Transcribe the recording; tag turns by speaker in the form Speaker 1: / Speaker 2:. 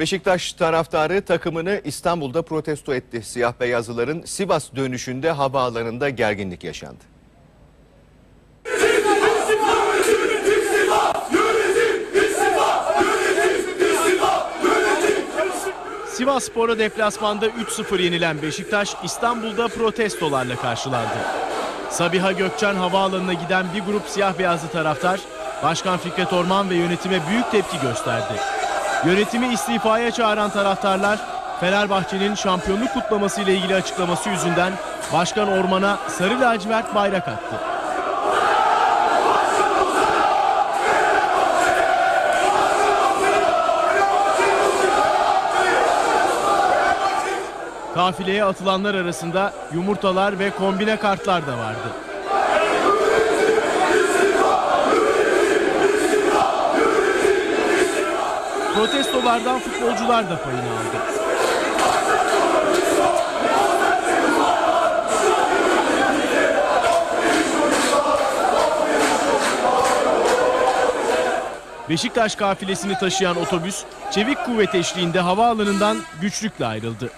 Speaker 1: Beşiktaş taraftarı takımını İstanbul'da protesto etti. Siyah beyazlıların Sivas dönüşünde havaalanında gerginlik yaşandı.
Speaker 2: Sivas Spor'a deplasmanda 3-0 yenilen Beşiktaş İstanbul'da protestolarla karşılandı. Sabiha Gökçen havaalanına giden bir grup siyah beyazlı taraftar, Başkan Fikret Orman ve yönetime büyük tepki gösterdi. Yönetimi istifaya çağıran taraftarlar, Fenerbahçe'nin şampiyonluk kutlaması ile ilgili açıklaması yüzünden Başkan Orman'a sarı lacivert bayrak attı. Kafileye atılanlar arasında yumurtalar ve kombine kartlar da vardı. Protestolardan futbolcular da payını aldı. Beşiktaş kafilesini taşıyan otobüs çevik kuvvet eşliğinde havaalanından güçlükle ayrıldı.